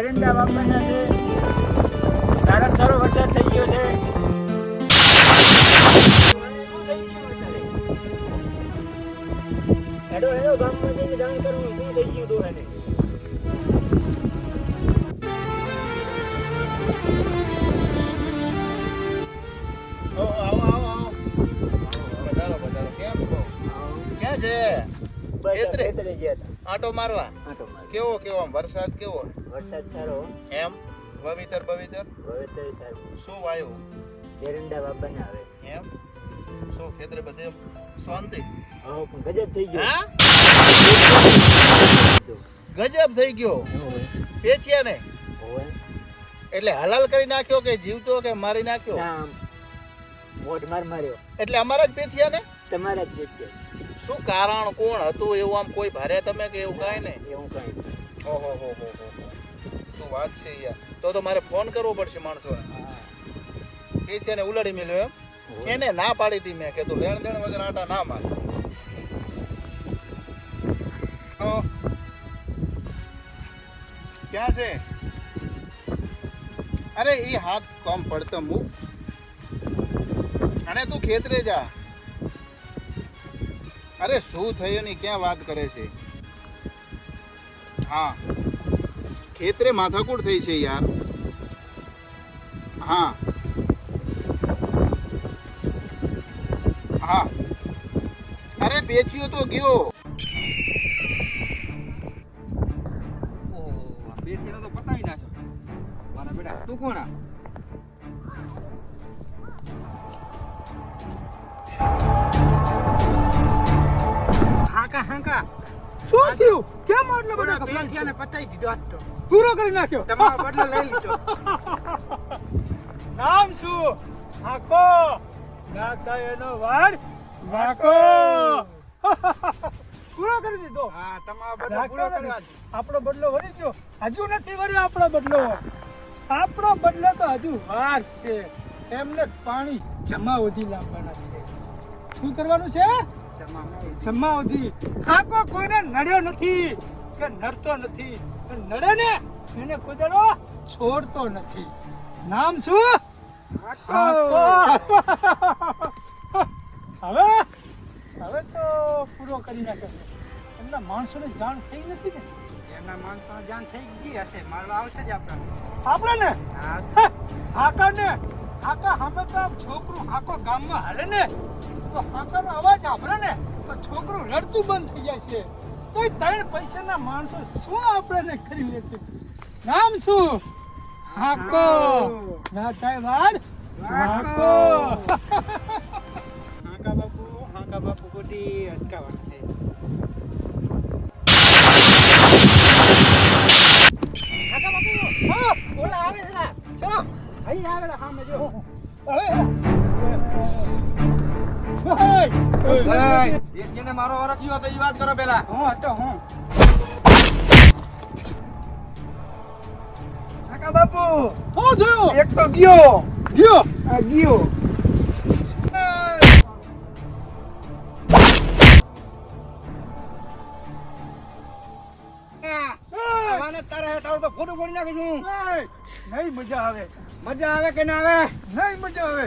એરંડા વાવવાના છે. સારા સારો વરસાદ થઈ ગયો છે. હેડો હેડો ગામમાં જઈને જાણ કરવું શું થઈ ગયું હતું એને? છે? ખેતરે ગયા આટો મારવા? આંટો કેવો કેવો આમ? વરસાદ કેવો? વરસાદ સારો. એમ? વવિતર બવિતર? વાવેતર સારું. શું વાયું? એરંડા બાપાને આવે. એમ? શું ખેતરે બધે શાંતિ? હા પણ ગજબ થઈ ગયો. હા? ગજબ થઈ ગયો. પેચિયા ને? એટલે હલાલ કરી નાખ્યો કે જીવતો કે મારી નાખ્યો? મોઢ માર માર્યો. એટલે અમારા જ પેથિયા ને? તમારા જ દેખ શું કારણ કોણ હતું એવું આમ કોઈ ભારે તમે કે એવું કાંઈ નહીં? એવું કઈ ઓહો હો હો હો હો. શું વાત છે યાર. તો તો મારે ફોન કરવો પડશે માણસો તેને ઉલાડી મેલ્યો એમ. એને ના પાડી હતી મેં કે તું લેણ દેણ વગર આટા ના માર. તો ક્યાં છે? અરે એ હાથ કોમ પડતો મૂક અને તું ખેતરે જા. અરે શું થયું ની ક્યાં વાત કરે છે? હા. ખેતરે માથાકૂટ થઈ છે યાર. હા. હા. અરે બેચ્યો તો ગયો. બે કિલો તો પતાવી નાખ્યો. મારા બેટા, તું કોણ આ? હાકા. શું થયું? કેમ આટલો બધો પતાઈ દીધો આજ તો. પૂરો કરી નાખ્યો? તમારો બદલો લઈ લીધો. નામ શું? હાકો એનો વાડ વાકો. પૂરો કરી દીધો? હા તમારો બદલો પૂરો કરવા આપણો બદલો વળી ગયો. હજુ નથી વળ્યો આપણો બદલો. આપણો બદલો તો હજુ વાર છે. એમને પાણી જમા વધી લાવવાના છે. શું કરવાનું છે? જમાવતી હાકો કોઈને નડ્યો નથી કે નડતો નથી. નડે ને એને કોઈ છોડતો નથી. નામ શું. હવે હવે તો પૂરો કરી નાખ્યો છે. એમના માણસોને જાણ થઈ નથી ને? એમના માણસો જાણ થઈ ગઈ હશે. મારવા આવશે જ આપણે. આપણે ને હા હમે સામે તો આમ છોકરું આખો ગામમાં હાલે ને? તો હાકાનો અવાજ આપણે ને તો છોકરું રડતું બંધ થઈ જાય છે. તો એ ત્રણ પૈસાના માણસો શું આપણે કરી લે છે? નામ શું? હાકો. ના થાય વાડ. હાકો. હાકા. બાપુ હાકા બાપુ કોટી અટકાવવાના છે હાકા બાપુ હા, ઓલા આવે છે ના. ચલો અહીં આવેલા સામે જો. હવે. મારો વરક ગયો તો એ વાત કરો પેલા. હું હતો હું. કાકા બાપુ. શું થયું એક તો ગયો. ગયો. ગયો. આવાને તારા હેઠળ તો ફોટો પડી નાખીશું નહીં મજા આવે. મજા આવે કે ના આવે? નહીં મજા આવે.